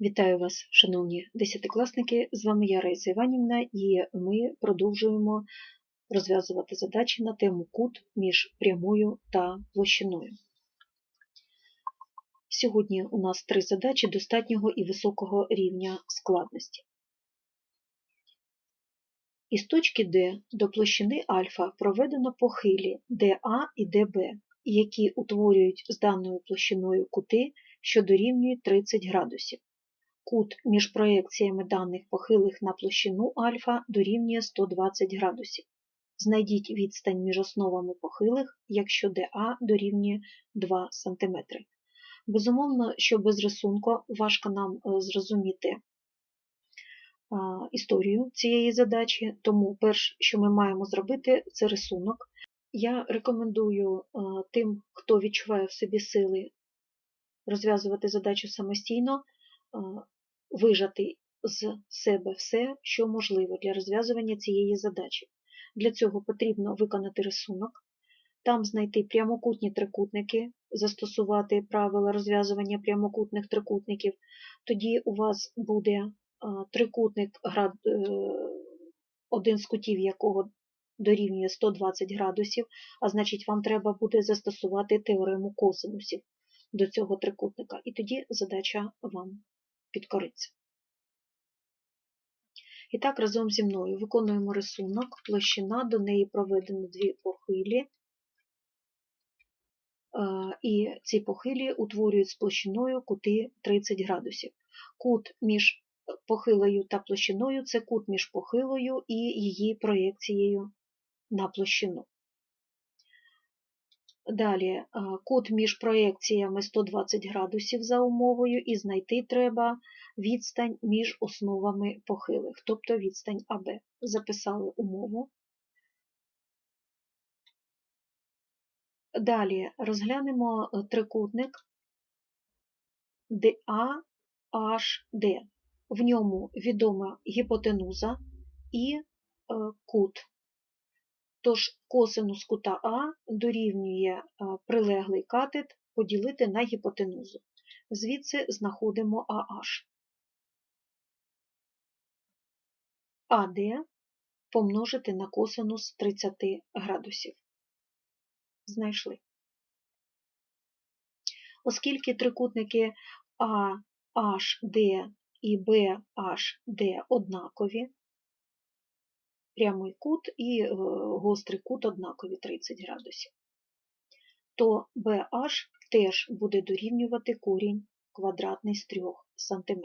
Вітаю вас, шановні десятикласники! З вами я Раїса Іванівна, і ми продовжуємо розв'язувати задачі на тему кут між прямою та площиною. Сьогодні у нас три задачі достатнього і високого рівня складності. Із точки D до площини альфа проведено похилі DA і DB, які утворюють з даною площиною кути, що дорівнюють 30 градусів. Кут між проекціями даних похилих на площину альфа дорівнює 120 градусів. Знайдіть відстань між основами похилих, якщо ДА дорівнює 2 см. Безумовно, що без рисунку важко нам е, зрозуміти історію цієї задачі, тому перше, що ми маємо зробити, це рисунок. Я рекомендую е, тим, хто відчуває в собі сили розв'язувати задачу самостійно, е, вижати з себе все, що можливо для розв'язування цієї задачі. Для цього потрібно виконати рисунок, там знайти прямокутні трикутники, застосувати правила розв'язування прямокутних трикутників. Тоді у вас буде трикутник, е, один з кутів якого дорівнює 120 градусів, а значить, вам треба буде застосувати теорему косинусів до цього трикутника, і тоді задача вам підкориться. І так, разом зі мною виконуємо рисунок, площина, до неї проведено дві похилі, і ці похилі утворюють з площиною кути 30 градусів. Кут між похилою та площиною це кут між похилою і її проєкцією на площину. Далі кут між проєкціями 120 градусів за умовою, і знайти треба відстань між основами похилих, тобто відстань АБ. Записали умову. Далі розглянемо трикутник DAHD. В ньому відома гіпотенуза і кут. Тож косинус кута А дорівнює прилеглий катет поділити на гіпотенузу. Звідси знаходимо AH. АД помножити на косинус 30 градусів. Знайшли. Оскільки трикутники AHD і BHD однакові, прямий кут і е, гострий кут однакові 30 градусів, то BH теж буде дорівнювати корінь квадратний з 3 см.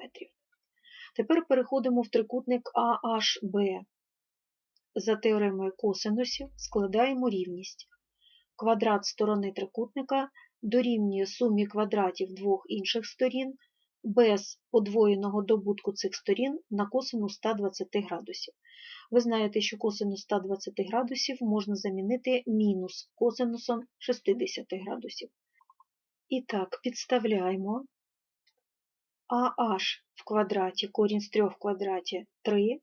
Тепер переходимо в трикутник AHB. За теоремою косинусів складаємо рівність. Квадрат сторони трикутника дорівнює сумі квадратів двох інших сторін без подвоєного добутку цих сторін на косинус 120 градусів. Ви знаєте, що косинус 120 градусів можна замінити мінус косинусом 60 градусів. І так, підставляємо AH в квадраті, корінь з 3 в квадраті 3,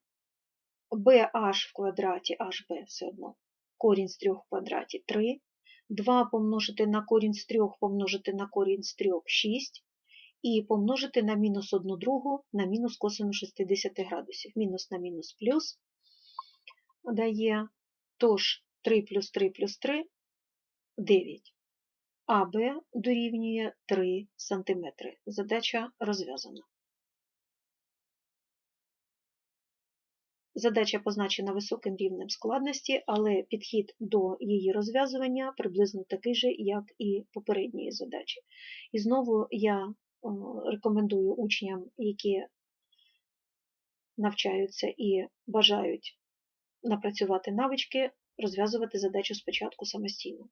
BH в квадраті HB все одно, корінь з 3 в квадраті 3, 2 помножити на корінь з 3 помножити на корінь з 3 6, і помножити на мінус 1 другу на мінус косинус 60 градусів. Мінус на мінус плюс дає, тож 3 плюс 3 плюс 3 9. АБ дорівнює 3 см. Задача розв'язана. Задача позначена високим рівнем складності, але підхід до її розв'язування приблизно такий же, як і попередньої задачі. І знову я рекомендую учням, які навчаються і бажають напрацювати навички, розв'язувати задачу спочатку самостійно.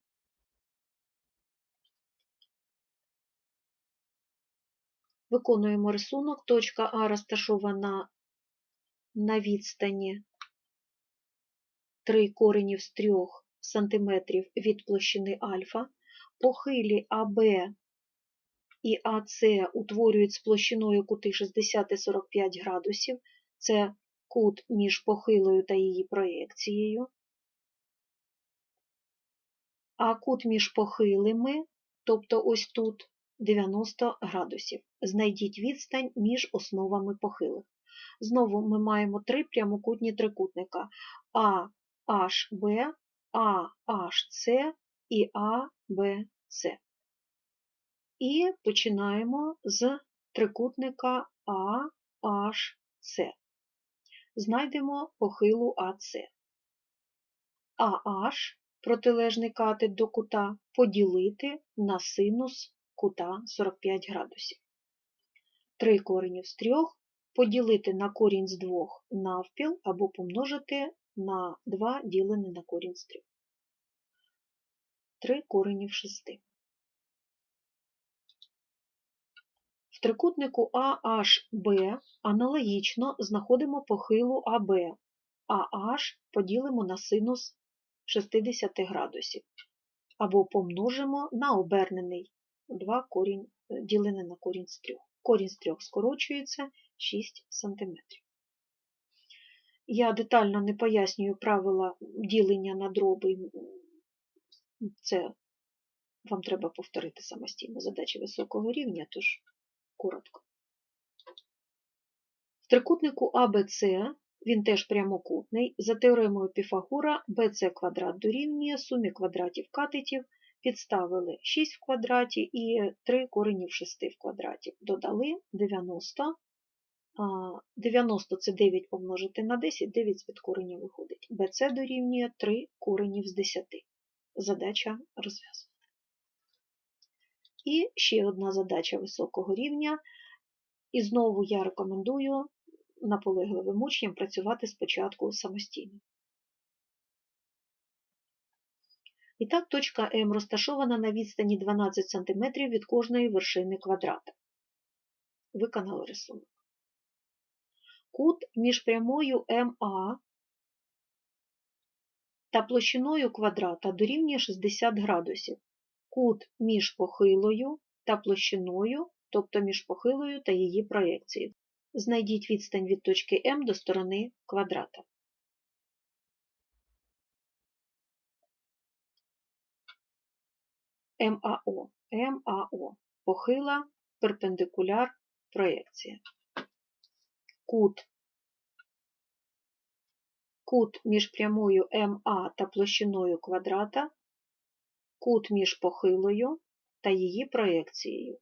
Виконуємо рисунок. Точка А розташована на відстані 3 коренів з 3 см від площини альфа, похилі АБ і АС утворюють з площиною кути 60 і 45 градусів, це кут між похилою та її проєкцією, а кут між похилими, тобто ось тут 90 градусів. Знайдіть відстань між основами похилих. Знову ми маємо три прямокутні трикутника А, HB, А, HC і А. І починаємо з трикутника А, HC. Знайдемо похилу АС. AH, протилежний катет до кута, поділити на синус кута 45 градусів. 3 коренів з 3 поділити на корінь з 2 навпіл або помножити на 2 ділене на корінь з 3. 3 коренів 6. В трикутнику AHB аналогічно знаходимо похилу АБ, а поділимо на синус 60 градусів або помножимо на обернений 2 корінь, ділене на корінь з 3. Корінь з 3 скорочується 6 см. Я детально не пояснюю правила ділення на дроби. Це вам треба повторити самостійно задачі високого рівня, тож коротко. В трикутнику ABC він теж прямокутний. За теоремою Піфагора BC квадрат дорівнює сумі квадратів катетів, підставили 6 в квадраті і 3 коренів 6 в квадраті. Додали 90. 90 це 9 помножити на 10, 9 з підкоренів виходить. BC дорівнює 3 коренів з 10. Задача розв'язана. І ще одна задача високого рівня. І знову я рекомендую наполегливим учням працювати спочатку самостійно. І так, точка М розташована на відстані 12 см від кожної вершини квадрата. Виконали рисунок. Кут між прямою МА та площиною квадрата дорівнює 60 градусів. Кут між похилою та площиною, тобто між похилою та її проєкцією. Знайдіть відстань від точки М до сторони квадрата. МАО. МАО. Похила, перпендикуляр, проєкція. Кут. Кут між прямою МА та площиною квадрата. Кут між похилою та її проєкцією.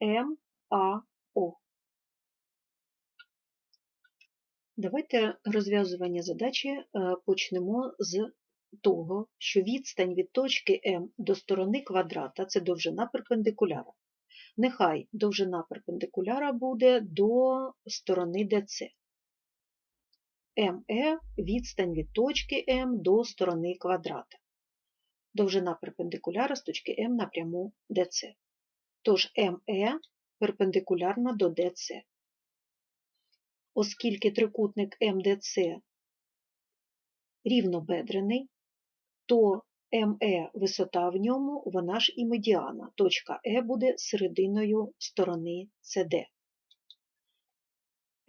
МАО. Давайте розв'язування задачі е, почнемо з того, що відстань від точки М до сторони квадрата це довжина перпендикуляра. Нехай довжина перпендикуляра буде до сторони ДЦ. МЕ відстань від точки М до сторони квадрата. Довжина перпендикуляра з точки М напряму ДЦ. Тож МЕ перпендикулярна до ДЦ. Оскільки трикутник МДЦ рівнобедрений, то МЕ висота в ньому, вона ж і медіана. Точка Е буде серединою сторони СД.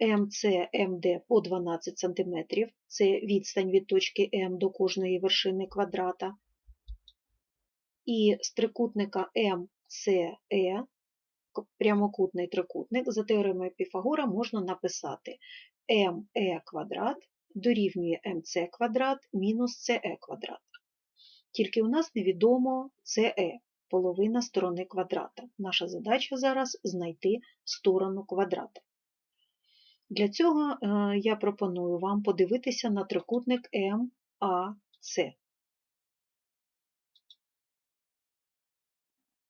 МЦ МД по 12 см це відстань від точки М до кожної вершини квадрата. І з трикутника МЦЕ прямокутний трикутник за теоремою Піфагора можна написати МЕ квадрат дорівнює МЦ квадрат мінус СЕ квадрат. Тільки у нас невідомо СЕ, половина сторони квадрата. Наша задача зараз знайти сторону квадрата. Для цього е, я пропоную вам подивитися на трикутник МАЦ.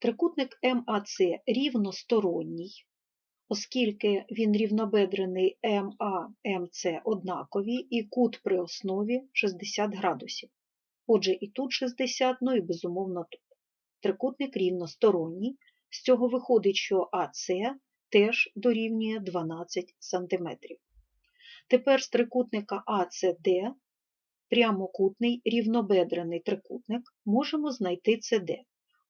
Трикутник МАЦ рівносторонній, оскільки він рівнобедрений МА, МЦ однакові і кут при основі 60 градусів. Отже, і тут 60, ну і безумовно тут. Трикутник рівносторонній, з цього виходить, що АЦ теж дорівнює 12 см. Тепер з трикутника АЦД прямокутний рівнобедрений трикутник можемо знайти СД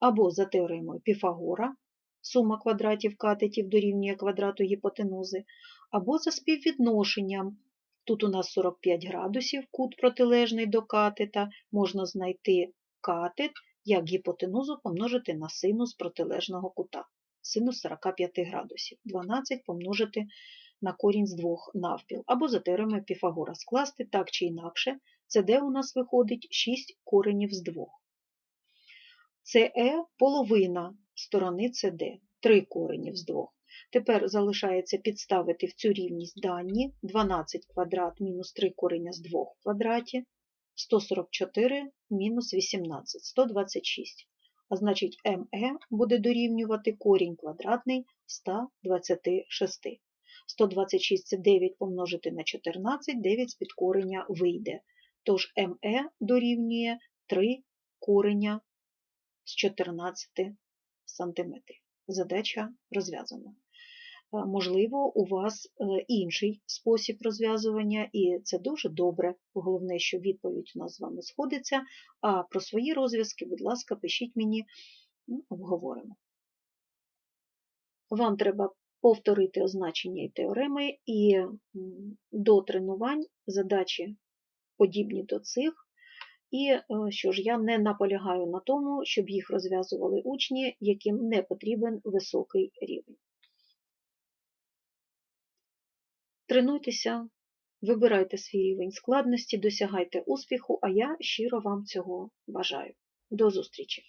або за теоремою Піфагора, сума квадратів катетів дорівнює квадрату гіпотенузи, або за співвідношенням. Тут у нас 45 градусів кут протилежний до катета, можна знайти катет, як гіпотенузу помножити на синус протилежного кута. синус 45 градусів. 12 помножити на корінь з 2 навпіл, або за теоремою Піфагора скласти так чи інакше. Це де у нас виходить 6 коренів з 2. Це Е половина сторони СД, 3 коренів з 2. Тепер залишається підставити в цю рівність дані 12 квадрат мінус 3 кореня з 2 в квадраті, 144 мінус 18, 126. А значить, МЕ буде дорівнювати корінь квадратний 126. 126 це 9 помножити на 14, 9 з підкореня вийде. Тож МЕ дорівнює 3 кореня з 14 см. Задача розв'язана. Можливо, у вас е, інший спосіб розв'язування, і це дуже добре. Головне, що відповідь у нас з вами сходиться. А про свої розв'язки, будь ласка, пишіть мені, ну, обговоримо. Вам треба повторити означення і теореми, і до тренувань задачі подібні до цих. І е, що ж, я не наполягаю на тому, щоб їх розв'язували учні, яким не потрібен високий рівень. Тренуйтеся, вибирайте свій рівень складності, досягайте успіху, а я щиро вам цього бажаю. До зустрічі!